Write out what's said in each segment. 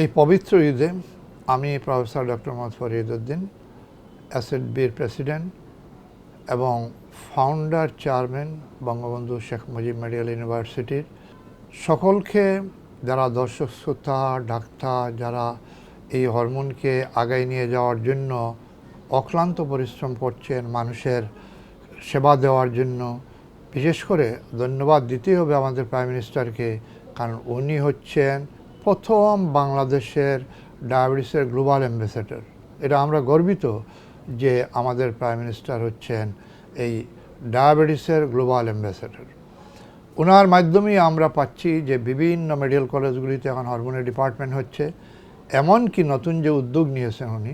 এই পবিত্র ঈদে আমি প্রফেসর ডক্টর মোহাম্মদ ফরিদুদ্দিন বির প্রেসিডেন্ট এবং founder chairman Bangabandhu Sheikh Mujib medical ইউনিভার্সিটির সকলকে, যারা দর্শক, শ্রোতা, ডাক্তার, যারা এই হরমোনকে আগায় নিয়ে যাওয়ার জন্য অক্লান্ত পরিশ্রম করছেন, মানুষের সেবা দেওয়ার জন্য, বিশেষ করে ধন্যবাদ দিতেই হবে আমাদের প্রাইম মিনিস্টারকে, কারণ উনি হচ্ছেন প্রথম বাংলাদেশের ডায়াবেটিসের গ্লোবাল অ্যাম্বাসেডর। এটা আমরা গর্বিত যে আমাদের প্রাইম মিনিস্টার হচ্ছেন এই ডায়াবেটিসের গ্লোবাল অ্যাম্বাসেডর। ওনার মাধ্যমেই আমরা পাচ্ছি যে বিভিন্ন মেডিকেল কলেজগুলিতে এখন হরমোনের ডিপার্টমেন্ট হচ্ছে, এমনকি নতুন যে উদ্যোগ নিয়েছেন উনি,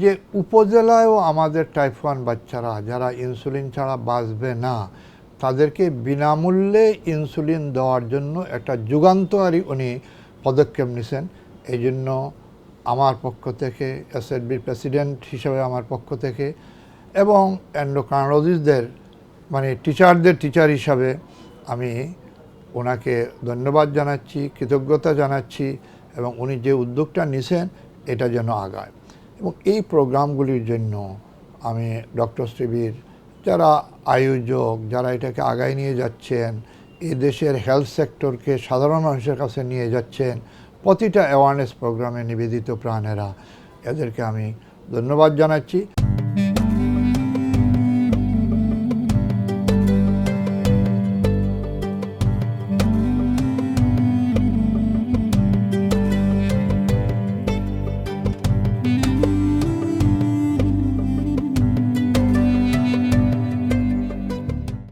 যে উপজেলায়ও আমাদের টাইপ ওয়ান বাচ্চারা যারা ইনসুলিন ছাড়া বাঁচবে না, তাদেরকে বিনামূল্যে ইনসুলিন দেওয়ার জন্য একটা যুগান্তকারী উনি পদক্ষেপ নিছেন। এই জন্য আমার পক্ষ থেকে এসএডবির প্রেসিডেন্ট হিসেবে আমার পক্ষ থেকে এবং অ্যান্ডোক্রানোলজিস্টদের মানে টিচারদের টিচার হিসাবে আমি ওনাকে ধন্যবাদ জানাচ্ছি, কৃতজ্ঞতা জানাচ্ছি এবং উনি যে উদ্যোগটা নিছেন, এটা যেন আগায়। এবং এই প্রোগ্রামগুলির জন্য আমি ডক্টর শিবির যারা আয়োজক, যারা এটাকে আগায় নিয়ে যাচ্ছেন এই দেশের হেলথ সেক্টরকে সাধারণ মানুষের কাছে নিয়ে যাচ্ছেন প্রতিটা অ্যাওয়ারনেস প্রোগ্রামে নিবেদিত প্রাণেরা। এদেরকে আমি ধন্যবাদ জানাচ্ছি।